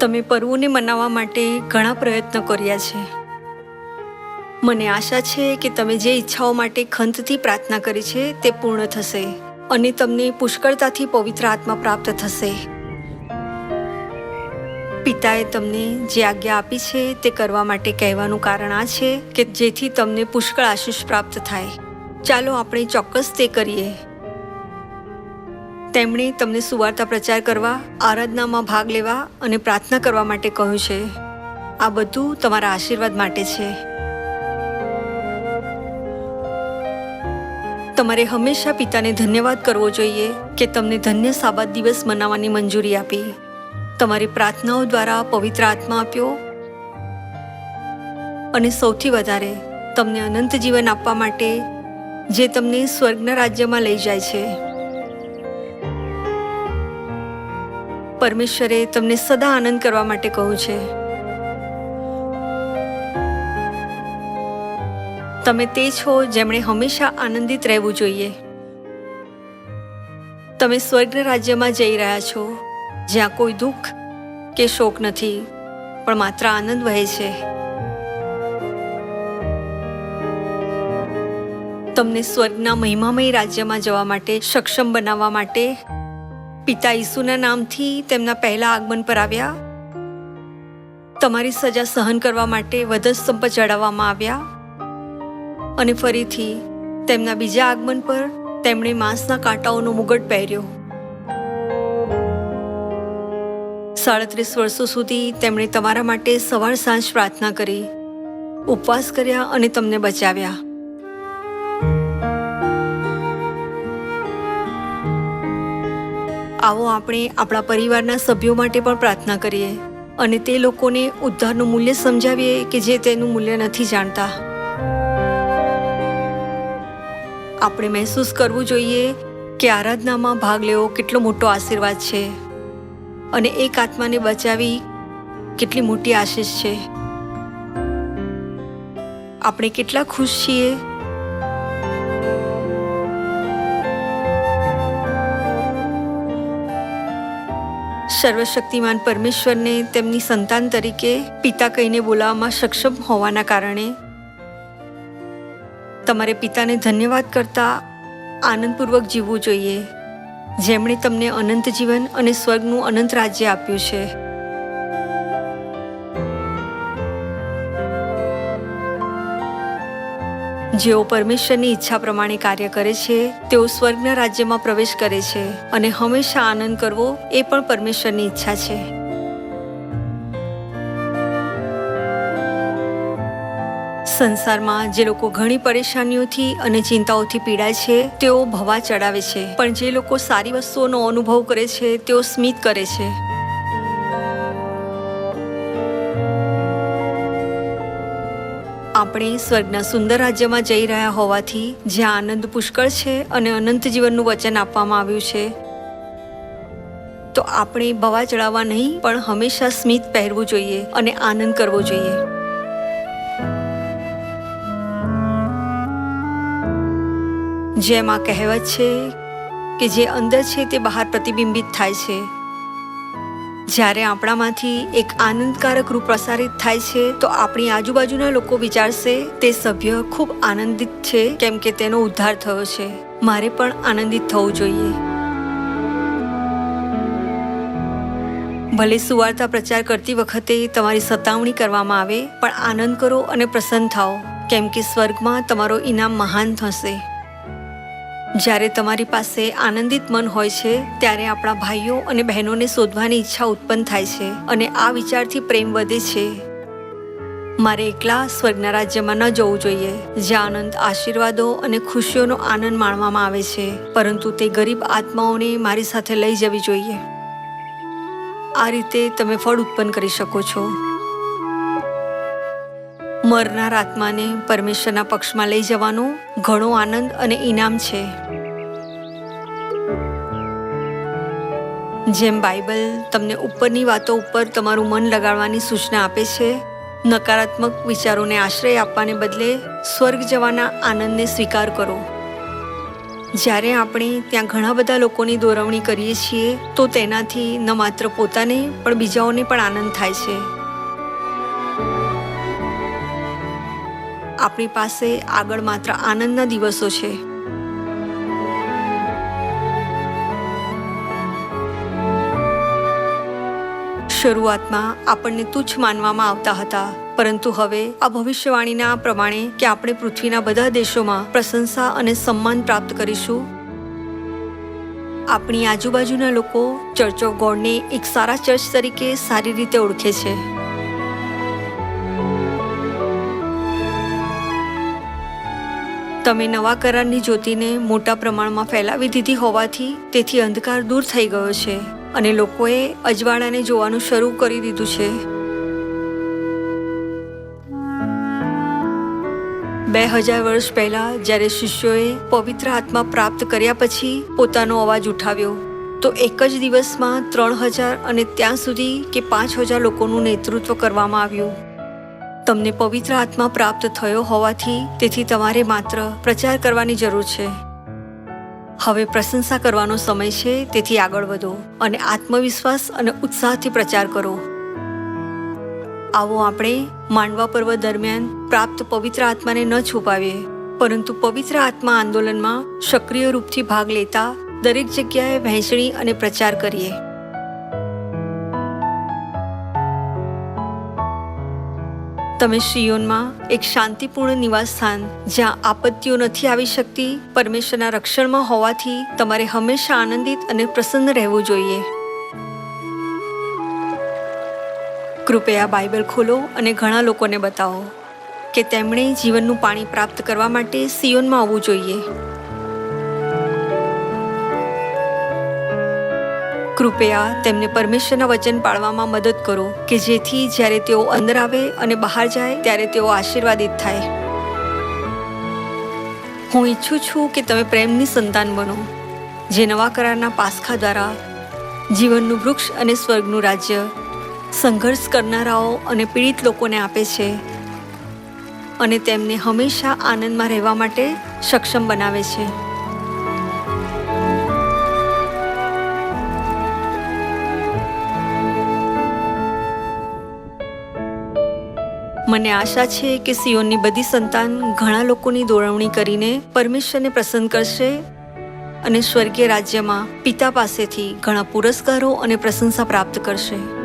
તમે પર્વોને મનાવવા માટે ઘણા પ્રયત્નો કર્યા છે. મને આશા છે કે તમે જે ઈચ્છાઓ માટે ખંતથી પ્રાર્થના કરી છે તે પૂર્ણ થશે અને તમને પુષ્કળતાથી પવિત્ર આત્મા પ્રાપ્ત થશે. પિતાએ તમને જે આજ્ઞા આપી છે તે કરવા માટે કહેવાનું કારણ આ છે કે જેથી તમને પુષ્કળ આશીષ પ્રાપ્ત થાય. ચાલો આપણે ચોક્કસ તે કરીએ. તેમણે તમને સુવાર્તા પ્રચાર કરવા, આરાધનામાં ભાગ લેવા અને પ્રાર્થના કરવા માટે કહ્યું છે. આ બધું તમારા આશીર્વાદ માટે છે. તમારે હંમેશા પિતાને ધન્યવાદ કરવો જોઈએ કે તમને ધન્ય સાબાદ દિવસ મનાવવાની મંજૂરી આપી. તમારી પ્રાર્થનાઓ દ્વારા પવિત્ર આત્મા આપ્યો અને સૌથી વધારે તમને અનંત જીવન આપવા માટે જે તમને સ્વર્ગના રાજ્યમાં લઈ જાય છે. પરમેશ્વરે તમને સદા આનંદ કરવા માટે કહું છે. તમે તે છો જેમણે હંમેશા આનંદિત રહેવું જોઈએ. તમે સ્વર્ગ રાજ્યમાં જઈ રહ્યા છો, જ્યાં કોઈ દુઃખ કે શોક નથી, પણ માત્ર આનંદ વહે છે. તમને સ્વર્ગના મહિમામય રાજ્યમાં જવા માટે સક્ષમ બનાવવા માટે પિતા ઈસુના નામથી તેમના પહેલા આગમન પર આવ્યા. તમારી સજા સહન કરવા માટે વધસ્તંભ સંપ ચડાવવામાં આવ્યા. અને ફરીથી તેમના બીજા આગમન પર તેમણે માંસના કાંટાઓનો મુગટ પહેર્યો. સાડત્રીસ વર્ષો સુધી તેમણે તમારા માટે સવાર સાંજ પ્રાર્થના કરી, ઉપવાસ કર્યા અને તમને બચાવ્યા. આવો આપણે આપણા પરિવારના સભ્યો માટે પણ પ્રાર્થના કરીએ અને તે લોકોને ઉદ્ધારનું મૂલ્ય સમજાવીએ કે જે તેનું મૂલ્ય નથી જાણતા. આપણે મહેસૂસ કરવું જોઈએ કે આરાધનામાં ભાગ લેવો કેટલો મોટો આશીર્વાદ છે અને એક આત્માને બચાવી કેટલી મોટી આશીષ છે. આપણે કેટલા ખુશ છીએ સર્વશક્તિમાન પરમેશ્વરને તેમની સંતાન તરીકે પિતા કહીને બોલાવવામાં સક્ષમ હોવાના કારણે તમારે પિતાને ધન્યવાદ કરતા આનંદપૂર્વક જીવવું જોઈએ. જેમણે તમને અનંત જીવન અને સ્વર્ગનું અનંત રાજ્ય આપ્યું છે. જેઓ પરમેશ્વરની ઈચ્છા પ્રમાણે કાર્ય કરે છે, તેઓ સ્વર્ગના રાજ્યમાં પ્રવેશ કરે છે અને હંમેશા આનંદ કરવો એ પણ પરમેશ્વરની ઈચ્છા છે. સંસારમાં જે લોકો ઘણી પરેશાનીઓથી અને ચિંતાઓથી પીડાય છે, તેઓ ભવા ચડાવે છે. પણ જે લોકો સારી વસ્તુઓનો અનુભવ કરે છે, તેઓ સ્મિત કરે છે. આપણે સ્વર્ગના સુંદર રાજ્યમાં જઈ રહ્યા હોવાથી જ્યાં આનંદ પુષ્કળ છે અને અનંત જીવનનું વચન આપવામાં આવ્યું છે, તો આપણે ભવા ચડાવવા નહીં, પણ હંમેશા સ્મિત પહેરવું જોઈએ અને આનંદ કરવો જોઈએ. જેમાં કહેવત છે કે જે અંદર છે તે બહાર પ્રતિબિંબિત થાય છે. જ્યારે આપણામાંથી એક આનંદકારક રૂપ પ્રસારિત થાય છે, તો આપણી આજુબાજુના લોકો વિચારશે, તે સભ્ય ખૂબ આનંદિત છે, કેમ કે તેનો ઉદ્ધાર થયો છે. મારે પણ આનંદિત થવું જોઈએ. ભલે સુવાર્તા પ્રચાર કરતી વખતે તમારી સતાવણી કરવામાં આવે, પણ આનંદ કરો અને પ્રસન્ન થાઓ, કેમ કે સ્વર્ગમાં તમારો ઇનામ મહાન થશે. જ્યારે તમારી પાસે આનંદિત મન હોય છે, ત્યારે આપણા ભાઈઓ અને બહેનોને શોધવાની ઈચ્છા ઉત્પન્ન થાય છે અને આ વિચારથી પ્રેમ વધે છે. મારે એકલા સ્વર્ગના રાજ્યમાં ન જવું જોઈએ, જ્યાં આનંદ આશીર્વાદો અને ખુશીઓનો આનંદ માણવામાં આવે છે, પરંતુ તે ગરીબ આત્માઓને મારી સાથે લઈ જવી જોઈએ. આ રીતે તમે ફળ ઉત્પન્ન કરી શકો છો. મરનાર આત્માને પરમેશ્વરના પક્ષમાં લઈ જવાનો ઘણો આનંદ અને ઇનામ છે. જેમ બાઇબલ તમને ઉપરની વાતો ઉપર તમારું મન લગાડવાની સૂચના આપે છે, નકારાત્મક વિચારોને આશ્રય આપવાને બદલે સ્વર્ગ જવાના આનંદને સ્વીકાર કરો. જ્યારે આપણે ત્યાં ઘણા બધા લોકોની દોરવણી કરીએ છીએ, તો તેનાથી ન માત્ર પોતાને પણ બીજાઓને પણ આનંદ થાય છે. આપણી પાસે આગળ માત્ર આનંદના દિવસો છે. શરૂઆતમાં આપણને તુચ્છ માનવામાં આવતા હતા, પરંતુ હવે આ ભવિષ્યવાણીના પ્રમાણે કે આપણે પૃથ્વીના બધા દેશોમાં પ્રશંસા અને સન્માન પ્રાપ્ત કરીશું. આપણી આજુબાજુના લોકો ચર્ચ ઓફ ગોડને એક સારા ચર્ચ તરીકે સારી રીતે ઓળખે છે. તમે નવા કરારની જ્યોતિને મોટા પ્રમાણમાં ફેલાવી દીધી હોવાથી તેથી અંધકાર દૂર થઈ ગયો છે અને લોકોએ અજવાળાને જોવાનું શરૂ કરી દીધું છે. બે હજાર વર્ષ પહેલા જ્યારે શિષ્યોએ પવિત્ર આત્મા પ્રાપ્ત કર્યા પછી પોતાનો અવાજ ઉઠાવ્યો, તો એક જ દિવસમાં ત્રણ હજાર અને ત્યાં સુધી કે પાંચ હજાર લોકોનું નેતૃત્વ કરવામાં આવ્યું. તમને પવિત્ર આત્મા પ્રાપ્ત થયો હોવાથી તેથી તમારે માત્ર પ્રચાર કરવાની જરૂર છે. હવે પ્રશંસા કરવાનો સમય છે, તેથી આગળ વધો અને આત્મવિશ્વાસ અને ઉત્સાહથી પ્રચાર કરો. આવો આપણે માંડવા પર્વ દરમિયાન પ્રાપ્ત પવિત્ર આત્માને ન છુપાવીએ, પરંતુ પવિત્ર આત્મા આંદોલનમાં સક્રિય રૂપથી ભાગ લેતા દરેક જગ્યાએ વહેંચણી અને પ્રચાર કરીએ. તમે શિયોનમાં એક શાંતિપૂર્ણ નિવાસ સ્થાન, જ્યાં આપત્તિઓ નથી આવી શકતી, પરમેશ્વરના રક્ષણમાં હોવાથી તમારે હંમેશા આનંદિત અને પ્રસન્ન રહેવું જોઈએ. કૃપયા બાઇબલ ખોલો અને ઘણા લોકોને બતાવો કે તેમણે જીવનનું પાણી પ્રાપ્ત કરવા માટે સિયોનમાં આવવું જોઈએ. કૃપયા તેમને પરમેશ્વરના વચન પાળવામાં મદદ કરો કે જેથી જ્યારે તેઓ અંદર આવે અને બહાર જાય, ત્યારે તેઓ આશીર્વાદિત થાય. હું ઈચ્છું છું કે તમે પ્રેમની સંતાન બનો, જે નવા કરારના પાસખા દ્વારા જીવનનું વૃક્ષ અને સ્વર્ગનું રાજ્ય સંઘર્ષ કરનારાઓ અને પીડિત લોકોને આપે છે અને તેમને હંમેશા આનંદમાં રહેવા માટે સક્ષમ બનાવે છે. મને આશા છે કે સિયોનની બધી સંતાન ઘણા લોકોની દોરવણી કરીને પરમેશ્વરને પ્રસન્ન કરશે અને સ્વર્ગીય રાજ્યમાં પિતા પાસેથી ઘણા પુરસ્કારો અને પ્રશંસા પ્રાપ્ત કરશે.